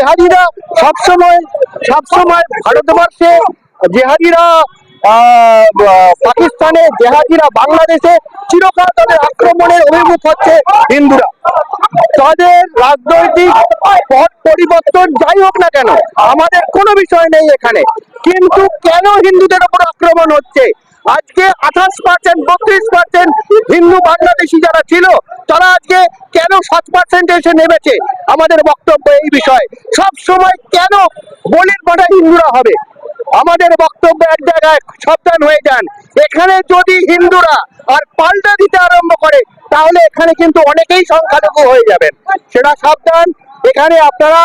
জেহাদিরা সবসময় সবসময় ভারতবর্ষে জেহাদিরা পাকিস্তানে জেহাদিরা, বাংলাদেশে চিরকাল তাদের আক্রমণের অভিমুখ হচ্ছে হিন্দুরা। তাদের রাজনৈতিক পথ পরিবর্তন যাই হোক না কেন, আমাদের কোনো বিষয় নেই এখানে। কিন্তু কেন হিন্দুদের উপর আক্রমণ হচ্ছে? আজকে আঠাশ পার্সেন্ট বত্রিশ পার্সেন্ট হিন্দু বাংলাদেশি যারা ছিল তারা আজকে কেন সাত পার্সেন্ট এসে নেমেছে? আমাদের বক্তব্য এই বিষয়ে। সব সময় কেন বলির পাঠা হিন্দুরা হবে? আমাদের বক্তব্য এক জায়গায় সাবধান হয়ে যান। এখানে যদি হিন্দুরা আর পাল্টা দিতে আরম্ভ করে, তাহলে এখানে কিন্তু অনেকেই সংখ্যালঘু হয়ে যাবেন। সেটা সাবধান। এখানে আপনারা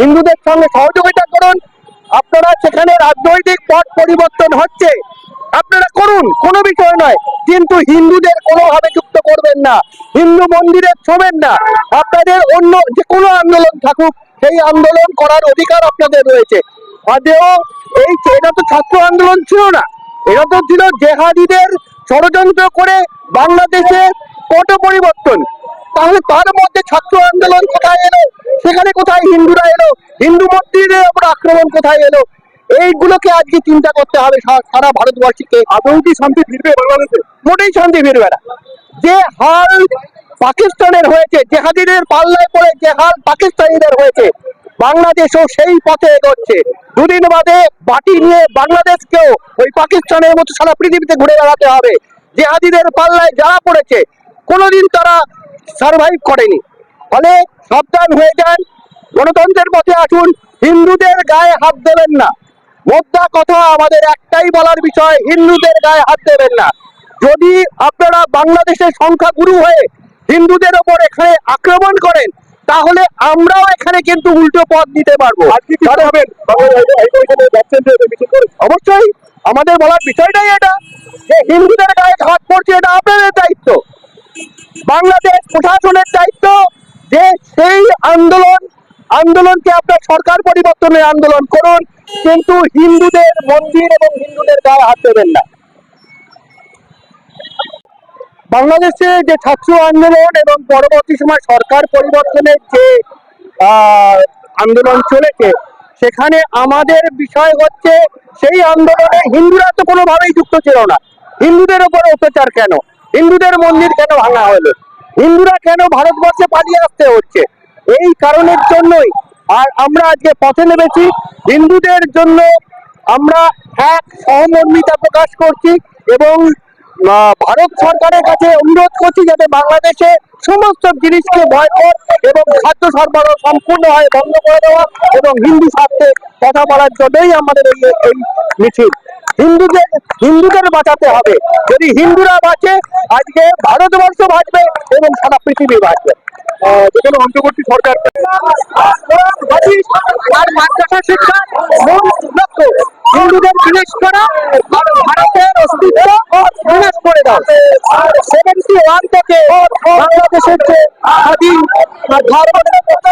হিন্দুদের সঙ্গে সহযোগিতা করুন। আপনারা সেখানে রাজনৈতিক পথ পরিবর্তন হচ্ছে। আপনারা করুন, কোনো বিষয় নয়। কিন্তু হিন্দুদের কোনোভাবে যুক্ত করবেন না। হিন্দু মন্দিরে ছোবেন না। আপনাদের অন্য যে কোনো আন্দোলন থাকুক, সেই আন্দোলন করার অধিকার আপনাদের রয়েছে। আদেও এই এটা তো ছাত্র আন্দোলন ছিল না। এটা তো ছিল জেহাদিদের ষড়যন্ত্র করে বাংলাদেশে পট পরিবর্তন। তাহলে তার মধ্যে ছাত্র আন্দোলন কোথায় এলো? সেখানে কোথায় হিন্দুরা এলো? হিন্দু মন্দিরের উপর আক্রমণ কোথায় এলো? এইগুলোকে আজকে চিন্তা করতে হবে সারা ভারতবর্ষকে। আদৌ কি শান্তি ফিরবে বাংলাদেশে? মোটেই শান্তি ফিরবে না। যে হাল পাকিস্তানের হয়েছে জেহাদিদের পাল্লায় পড়ে যে হাল পাকিস্তানিদের হয়েছে বাংলাদেশও সেই পথে এগোচ্ছে। দুদিন বাদে বাটি নিয়ে বাংলাদেশকেও ওই পাকিস্তানের মতো সারা পৃথিবীতে ঘুরে বেড়াতে হবে। জেহাদিদের পাল্লায় যারা পড়েছে কোনোদিন তারা সার্ভাইভ করেনি। ফলে সাবধান হয়ে যান। গণতন্ত্রের পথে আসুন। হিন্দুদের গায়ে হাত দেবেন না। মোদ্দা কথা আমাদের একটাই বলার বিষয় হিন্দুদের গায়ে হাত দেবেন না। যদি আপনারা বাংলাদেশের সংখ্যা সংখ্যাগুরু হয়ে হিন্দুদের ওপর এখানে আক্রমণ করেন তাহলে আমরাও এখানে কিন্তু উল্টো পথ দিতে পারব। অবশ্যই আমাদের বলার বিষয়টাই এটা যে হিন্দুদের গায়ে হাত পড়ছে এটা আপনাদের দায়িত্ব। বাংলাদেশ প্রশাসনের দায়িত্ব যে সেই আন্দোলন আন্দোলনকে আপনার সরকার পরিবর্তনের আন্দোলন করুন, কিন্তু হিন্দুদের মন্দির এবং হিন্দুদের গায়ে হাত দেবেন না। বাংলাদেশে যে ছাত্র আন্দোলন এবং পরবর্তী সময় সরকার পরিবর্তনের যে আন্দোলন চলেছে, সেখানে আমাদের বিষয় হচ্ছে সেই আন্দোলনে হিন্দুরা তো কোনোভাবেই যুক্ত ছিল না। হিন্দুদের উপর অত্যাচার কেন? হিন্দুদের মন্দির কেন ভাঙা হলো? হিন্দুরা কেন ভারতবর্ষে পালিয়ে আসতে হচ্ছে? এই কারণের জন্যই আর আমরা আজকে পথে নেমেছি। হিন্দুদের জন্য আমরা এক সহমর্মিতা প্রকাশ করছি এবং ভারত সরকারের কাছে অনুরোধ করছি যাতে বাংলাদেশে সমস্ত জিনিসকে বয়কট এবং খাদ্য সরবরাহ সম্পূর্ণভাবে বন্ধ করে দেওয়া এবং হিন্দু স্বার্থে কথা বলার জন্যই আমাদের এই এই মিছিল। হিন্দুদের হিন্দুদের বাঁচাতে হবে। যদি হিন্দুরা বাঁচে, আজকে ভারতবর্ষ বাঁচবে এবং সারা পৃথিবী বাঁচবে। যেখানে অন্তর্বর্তী সরকার আর মাদ্রাসা শিক্ষার মূল লক্ষ্য। হিন্দুদের বিনাশ করা আর ভারতের অস্তিত্ব বিনাশ করে দাও। সেভেন্টি ওয়ান থেকে বাংলাদেশের যে স্বাধীন ধর্ম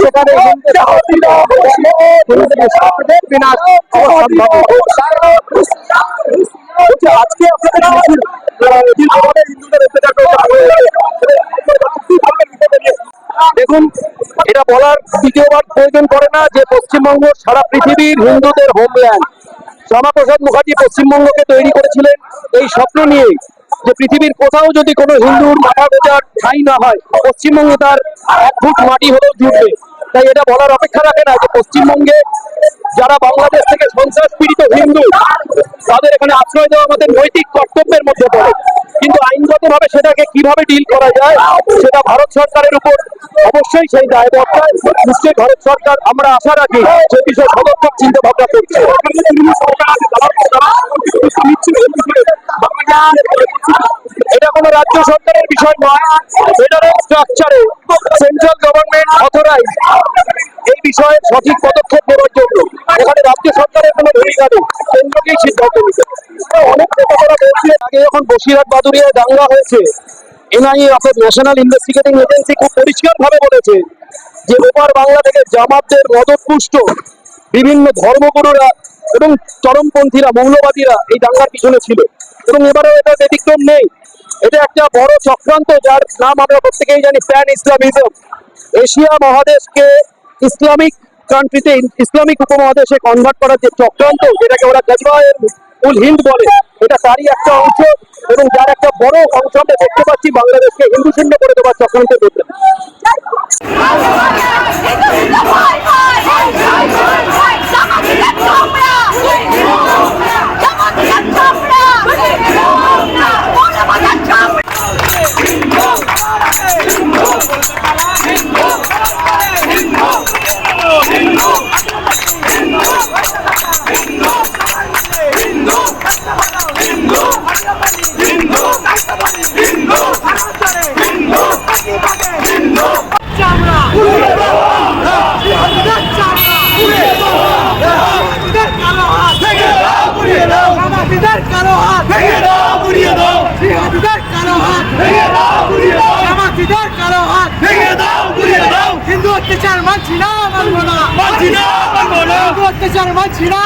সেখানে আজকে আপনাদের হিন্দুদের দেখুন এটা বলার দ্বিতীয়বার প্রয়োজন করে না যে পশ্চিমবঙ্গ সারা পৃথিবীর হিন্দুদের হোমল্যান্ড শ্যামাপ্রসাদ মুখার্জি পশ্চিমবঙ্গকে তৈরি করেছিলেন এই স্বপ্ন নিয়ে যে পৃথিবীর কোথাও যদি কোনো হিন্দুর মাথা গোজার ঠাঁই না হয় পশ্চিমবঙ্গে তার এক ফুট মাটি হলেও জুটবে তাই এটা বলার অপেক্ষা রাখে না যে পশ্চিমবঙ্গে যারা বাংলাদেশ থেকে সন্ত্রাস পীড়িত হিন্দু, তাদের এখানে আশ্রয় দেওয়া আমাদের নৈতিক কর্তব্যের মধ্যে পড়ে। কিন্তু আইনগতভাবে সেটাকে কীভাবে ডিল করা যায়, সেটা ভারত সরকারের উপর অবশ্যই সেই দায়বদ্ধতায় নিশ্চয়ই ভারত সরকার, আমরা আশা রাখি সে বিষয়ে সদর্থক চিন্তা ভাবনা করছে এটা কোনো রাজ্য সরকারের বিষয় নয় ফেডারেল স্ট্রাকচারে সঠিক পদক্ষেপ নেওয়ার জন্য এখানে রাজ্য সরকারের কোনো ভূমিকা নেই। কেন্দ্রকেই সিদ্ধান্ত নিতে হবে। অনেক নেতারা বলছে আগে যখন বসিরহাট বাদুরিয়ায় দাঙ্গা হয়েছে। এনআইএ অর্থাৎ ন্যাশনাল ইনভেস্টিগেটিং এজেন্সি খুব পরিষ্কার ভাবে বলেছে যে ওপার বাংলা থেকে জামাতদের মদতপুষ্ট বিভিন্ন ধর্মগুরুরা এবং চরমপন্থীরা, মৌলবাদীরা এই দাঙ্গার পিছনে ছিল। এবং এবারেও এটা ব্যতিক্রম নেই। এটা একটা বড় চক্রান্ত যার নাম আমরা প্রত্যেকেই জানি প্যান ইসলামিজম। এশিয়া মহাদেশকে ইসলামিক কান্ট্রিতে ইসলামিক উপমহাদেশে কনভার্ট করার যে চক্রান্ত, যেটাকে ওরা গজবায়ের উল হিন্দ বলে, এটা তারই একটা অংশ এবং যার একটা বড় অংশ আমরা দেখতে পাচ্ছি বাংলাদেশকে হিন্দু শূন্য করে দেওয়ার চক্রান্ত করতে అత్యాచారమా చిరా మనుగోలా మంచిరా మనుగోలా అత్యాచారమా చిరా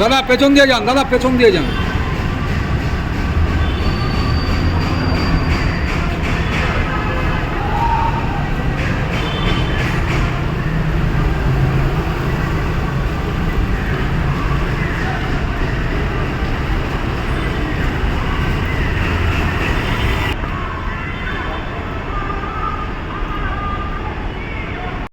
দাদা পেছন দিয়ে যান দাদা পেছন দিয়ে যান।